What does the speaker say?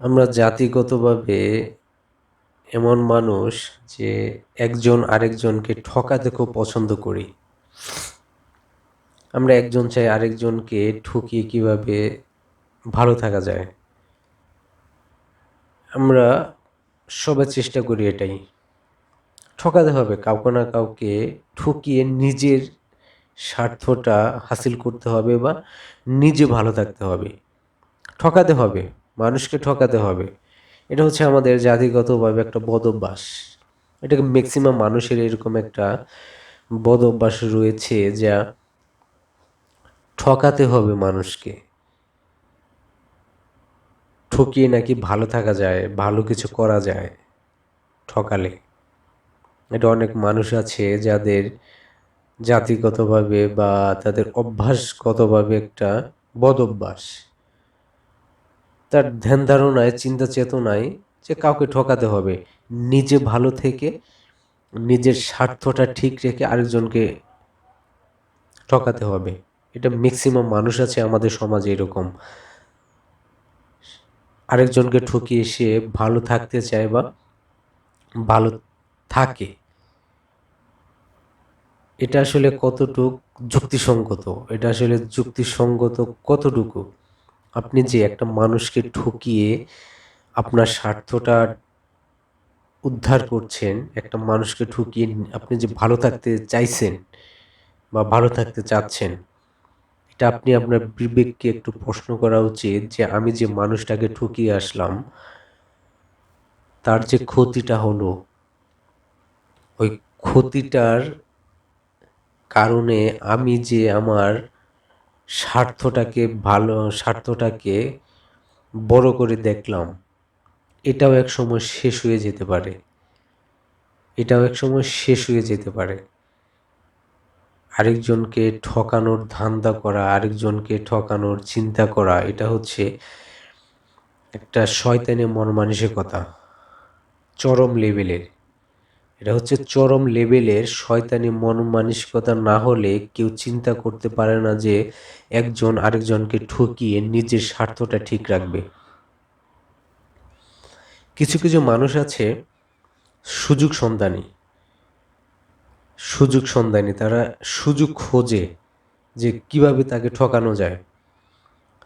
আমরা জাতিগতভাবে এমন মানুষ যে একজন আরেকজনকে ঠকাতে খুব পছন্দ করি। আমরা একজন চাই আরেকজনকে ঠকিয়ে কীভাবে ভালো থাকা যায়। আমরা সবাই চেষ্টা করি এটাই। ঠকাতে হবে, কাউকে না কাউকে ঠকিয়ে নিজের স্বার্থটা হাসিল করতে হবে বা নিজে ভালো থাকতে হবে। ঠকাতে হবে। মানুষকে ঠকাতে হবে। এটা হচ্ছে আমাদের জাতিগতভাবে একটা বদ অভ্যাস এটাকে ম্যাক্সিমাম মানুষের এরকম একটা বদ অভ্যাস রয়েছে যা ঠকাতে হবে মানুষকে। ঠকিয়ে নাকি ভালো থাকা যায়, ভালো কিছু করা যায় ঠকালে। এটা অনেক মানুষ আছে যাদের জাতিগতভাবে বা তাদের অভ্যাসগতভাবে একটা বদ অভ্যাস তার ধ্যান ধারণায়, চিন্তা চেতনায় যে কাউকে ঠকাতে হবে। নিজে ভালো থেকে নিজের স্বার্থটা ঠিক রেখে আরেকজনকে ঠকাতে হবে। এটা ম্যাক্সিমাম মানুষ আছে আমাদের সমাজে এরকম। আরেকজনকে ঠকিয়ে সে ভালো থাকতে চায় বা ভালো থাকে। এটা আসলে কতটুক যুক্তিসঙ্গত? এটা আসলে যুক্তিসঙ্গত কতটুকু? আপনি যে একটা মানুষকে ঠকিয়ে আপনার স্বার্থটা উদ্ধার করছেন, একটা মানুষকে ঠকিয়ে আপনি যে ভালো থাকতে চাইছেন বা ভালো থাকতে চাচ্ছেন, এটা আপনি আপনার বিবেককে একটু প্রশ্ন করা উচিত যে আমি যে মানুষটাকে ঠকিয়ে আসলাম, তার যে ক্ষতিটা হলো, ওই ক্ষতিটার কারণে আমি যে আমার স্বার্থটাকে ভালো, স্বার্থটাকে বড় করে দেখলাম। এটাও এক সময় শেষ হয়ে যেতে পারে। এটাও এক সময় শেষ হয়ে যেতে পারে। আরেকজনকে ঠকানোর ধান্দা করা, আরেকজনকে ঠকানোর চিন্তা করা, এটা হচ্ছে একটা শয়তানি মন মানসিকতা চরম লেভেলের এটা হচ্ছে চরম লেভেলের শয়তানি মন মানসিকতা না হলে কেউ চিন্তা করতে পারে না যে একজন আরেকজনকে ঠকিয়ে নিজের স্বার্থটা ঠিক রাখবে। কিছু কিছু মানুষ আছে সুযোগ সন্ধানী। সুযোগ সন্ধানী, তারা সুযোগ খোঁজে যে কীভাবে তাকে ঠকানো যায়।